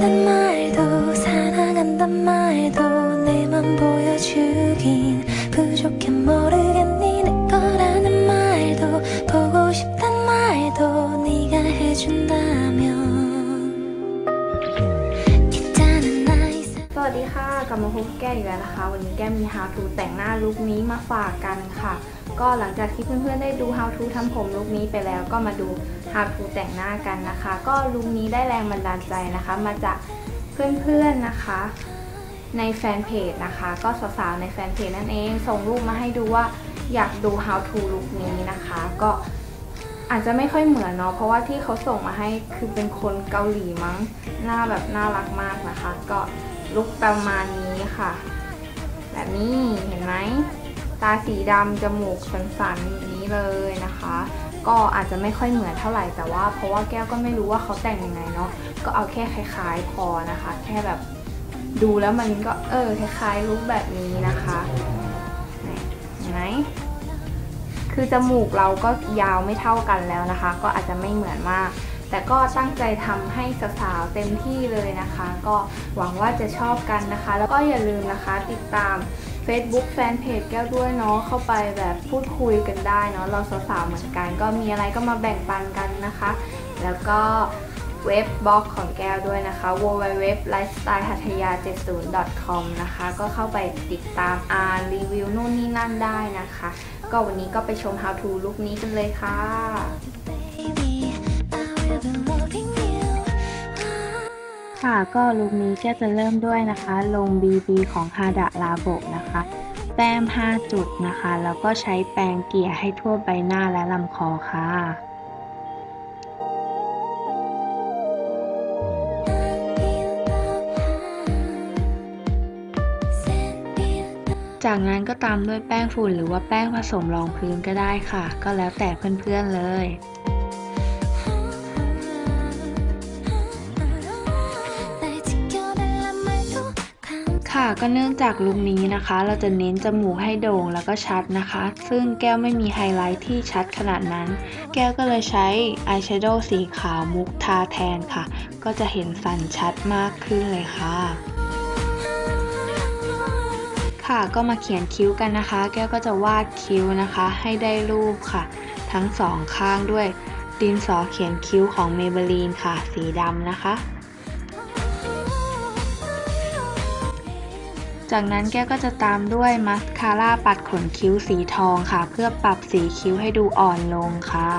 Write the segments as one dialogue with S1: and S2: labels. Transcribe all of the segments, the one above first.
S1: 좋아한단 말도 사랑한단 말도 내맘 보여주긴 부족해 모르겠니 내 거라는 말도 보고 싶단 말도 네가 해준다면 괜찮은 나이
S2: สวัสดีค่ะกลับมาพบกับแก้วอีกแล้วนะคะ วันนี้แก้วมี how to แต่งหน้าลุคนี้มาฝากกันค่ะ ก็หลังจากที่เพื่อนๆได้ดู how to ทำผมลุคนี้ไปแล้วก็มาดู how to แต่งหน้ากันนะคะ ก็ลุคนี้ได้แรงบันดาลใจนะคะ มาจากเพื่อนๆนะคะ ในแฟนเพจนะคะ ก็สาวๆในแฟนเพจนั่นเองส่งรูปมาให้ดูว่าอยากดู how to ลุคนี้นะคะ ก็อาจจะไม่ค่อยเหมือนเนาะเพราะว่าที่เขาส่งมาให้คือเป็นคนเกาหลีมั้งหน้าแบบน่ารักมากนะคะ ก็ลุคประมาณนี้ค่ะ แบบนี้เห็นไหม ตาสีดำจมูกสันๆอย่างนี้เลยนะคะ ก็อาจจะไม่ค่อยเหมือนเท่าไหร่แต่ว่า เพราะว่าแก้วก็ไม่รู้ว่าเขาแต่งยังไงเนาะก็เอาแค่คล้ายๆพอนะคะ แค่แบบดูแล้วมันก็เออคล้ายๆลุคแบบนี้นะคะนี่เห็นไหมคือจมูกเราก็ยาวไม่เท่ากันแล้วนะคะ ก็อาจจะไม่เหมือนมาก แต่ก็ตั้งใจทำให้สาวๆเต็มที่เลยนะคะ ก็หวังว่าจะชอบกันนะคะ แล้วก็อย่าลืมนะคะติดตาม Facebook Fanpage แก้วด้วยเนาะเข้าไปแบบพูดคุยกันได้เนาะเราสาวๆเหมือนกัน ก็มีอะไรก็มาแบ่งปันกันนะคะ แล้วก็เว็บบล็อกของแก้วด้วยนะคะ www lifestyle หัทยา70 com นะคะ ก็เข้าไปติดตามอ่านรีวิวนู่นนี่นั่นได้นะคะ ก็วันนี้ก็ไปชม how to ลุคนี้กันเลยค่ะ
S3: ค่ะก็ลุคนี้ก็จะเริ่มด้วยนะคะ ลง BB ของ Hada Labo นะคะ แต้ม 5 จุดนะคะ แล้วก็ใช้แปรงเกลี่ยให้ทั่วใบหน้าและลำคอค่ะจากนั้นก็ตามด้วยแป้งฝุ่นหรือว่าแป้งผสมรองพื้นก็ได้ค่ะ ก็แล้วแต่เพื่อนๆเลย ก็เนื่องจากลุคนี้นะคะ เราจะเน้นจมูกให้โด่งแล้วก็ชัดนะคะ ซึ่งแก้วไม่มีไฮไลท์ที่ชัดขนาดนั้น แก้วก็เลยใช้อายแชโดว์สีขาวมุกทาแทนค่ะ ก็จะเห็นสันชัดมากขึ้นเลยค่ะค่ะก็มาเขียนคิ้วกันนะคะ แก้วก็จะวาดคิ้วนะคะ ให้ได้รูปค่ะ ทั้งสองข้างด้วยดินสอเขียนคิ้วของ Maybelline ค่ะ สีดำนะคะ จากนั้นแก้วก็จะตามด้วยมัสคาร่าปัดขนคิ้วสีทองค่ะ เพื่อปรับสีคิ้วให้ดูอ่อนลงค่ะ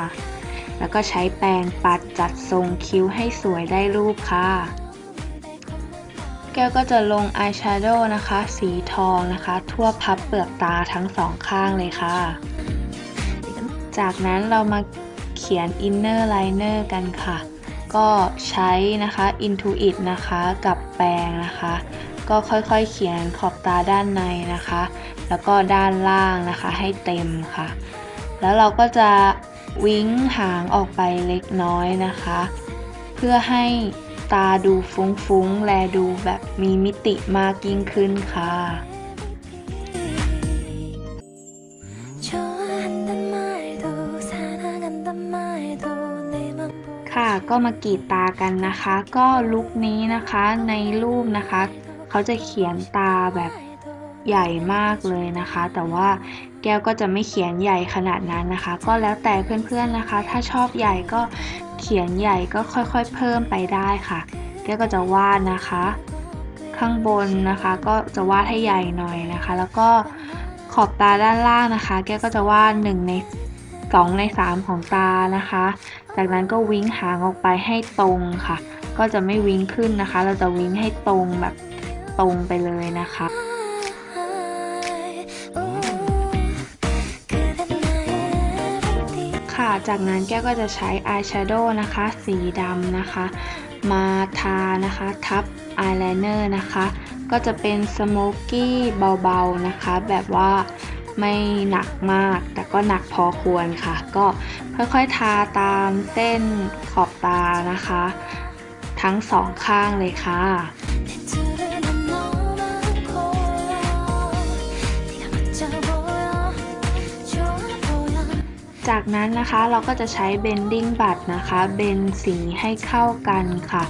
S3: แล้วก็ใช้แปรงปัดจัดทรงคิ้วให้สวยได้รูปค่ะ แก้วก็จะลงอายแชโดว์นะคะ สีทองนะคะ ทั่วพับเปลือกตาทั้งสองข้างเลยค่ะ จากนั้นเรามาเขียนอินเนอร์ไลเนอร์กันค่ะ ก็ใช้นะคะ Intuit นะคะ กับแปรงนะคะ ก็ค่อยๆเขียนขอบตาด้านในนะคะ แล้วก็ด้านล่างนะคะให้เต็มค่ะ แล้วเราก็จะวิ้งหางออกไปเล็กน้อยนะคะ เพื่อให้ตาดูฟุ้งๆ และดูแบบมีมิติมากยิ่งขึ้นค่ะค่ะก็มากรีดตากันนะคะ ก็ลุคนี้นะคะในรูปนะคะ เขาจะเขียนตาแบบใหญ่มากเลยนะคะ แต่ว่าแก้วก็จะไม่เขียนใหญ่ขนาดนั้นนะคะ ก็แล้วแต่เพื่อนๆนะคะ ถ้าชอบใหญ่ก็เขียนใหญ่ก็ค่อยๆ เพิ่มไปได้ค่ะ แก้วก็จะวาดนะคะ ข้างบนนะคะก็จะวาดให้ใหญ่หน่อยนะคะ แล้วก็ขอบตาด้านล่างนะคะ แก้วก็จะวาดหนึ่งในสองในสามของตานะคะ จากนั้นก็วิ้งหางออกไปให้ตรงค่ะ ก็จะไม่วิ้งขึ้นนะคะ เราจะวิ้งให้ตรงแบบ ตรงไปเลยนะคะค่ะจากนั้นแก้วก็จะใช้อายแชโดว์นะคะ สีดำนะคะ มาทานะคะ ทับอายไลเนอร์นะคะ ก็จะเป็นสโมกกี้เบาๆนะคะ แบบว่าไม่หนักมาก แต่ก็หนักพอควรค่ะ ก็ค่อยๆทาตามเส้นขอบตานะคะ ทั้งสองข้างเลยค่ะ จากนั้นนะคะเราก็จะใช้เบนดิ่งบัตรนะคะ เบนสีให้เข้ากันค่ะ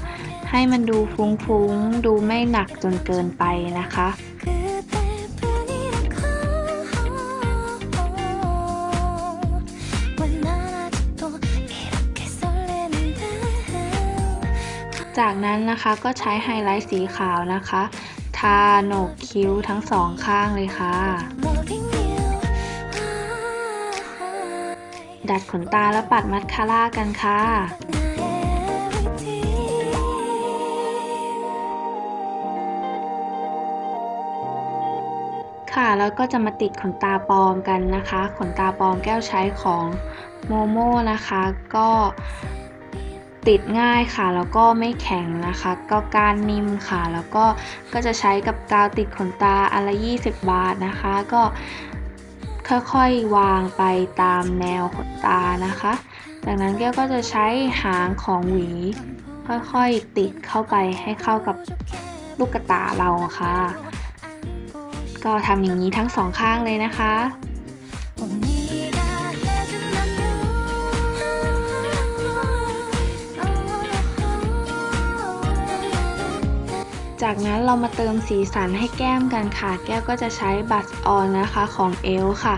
S3: ให้มันดูฟุ้งๆ ดูไม่หนักจนเกินไปนะคะจากนั้นนะคะก็ใช้ไฮไลท์สีขาวนะคะ ทาโหนกคิ้วทั้งสองข้างเลยค่ะ ดัดขนตาแล้วปัดมัสคาร่ากันค่ะค่ะ แล้วก็จะมาติดขนตาปลอมกันนะคะ ขนตาปลอมแก้วใช้ของโมโม่นะคะ ก็ติดง่ายค่ะ แล้วก็ไม่แข็งนะคะ ก็กานนิ่มค่ะ แล้วก็ก็จะใช้กับกาวติดขนตาอันละ 20 บาทนะคะ ก็ ค่อยๆวางไปตามแนวขนตานะคะ จากนั้นแก้วก็จะใช้หางของหวี ค่อยๆติดเข้าไปให้เข้ากับลูกกระตาเราค่ะ ก็ทำอย่างนี้ทั้งสองข้างเลยนะคะ จากนั้นเรามาเติมสีสันให้แก้มกันค่ะ แก้วก็จะใช้บัตออนนะคะของเอลค่ะ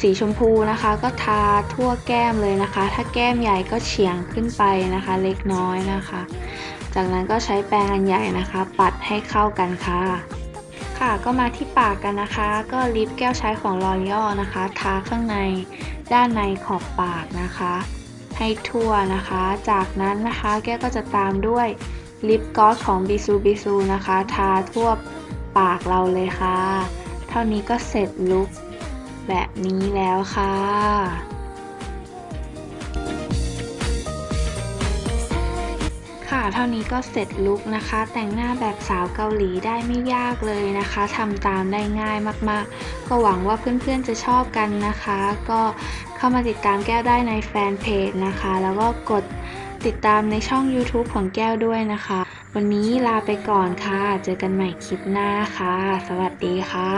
S3: สีชมพูนะคะก็ทาทั่วแก้มเลยนะคะ ถ้าแก้มใหญ่ก็เฉียงขึ้นไปนะคะ เล็กน้อยนะคะ จากนั้นก็ใช้แปรงอันใหญ่นะคะ ปัดให้เข้ากันค่ะค่ะก็มาที่ปากกันนะคะ ก็ลิปแก้วใช้ของ L'Oreal นะคะ ทาข้างในด้านในขอบปากนะคะ ให้ทั่วนะคะ จากนั้นนะคะแก้วก็จะตามด้วย ลิปกลอสของ Bisu Bisu นะคะ ทาทั่วปากเราเลยค่ะ เท่านี้ก็เสร็จลุคแบบนี้แล้วค่ะค่ะเท่านี้ก็เสร็จลุคนะคะ แต่งหน้าแบบสาวเกาหลีได้ไม่ยากเลยนะคะทำตามได้ง่ายมากๆ ก็หวังว่าเพื่อนๆจะชอบกันนะคะ ก็เข้ามาติดตามแก้วได้ในแฟนเพจนะคะ แล้วก็กด ติดตามในช่อง YouTube ของแก้วด้วยนะคะ วันนี้ลาไปก่อนค่ะ เจอกันใหม่คลิปหน้าค่ะ สวัสดีค่ะ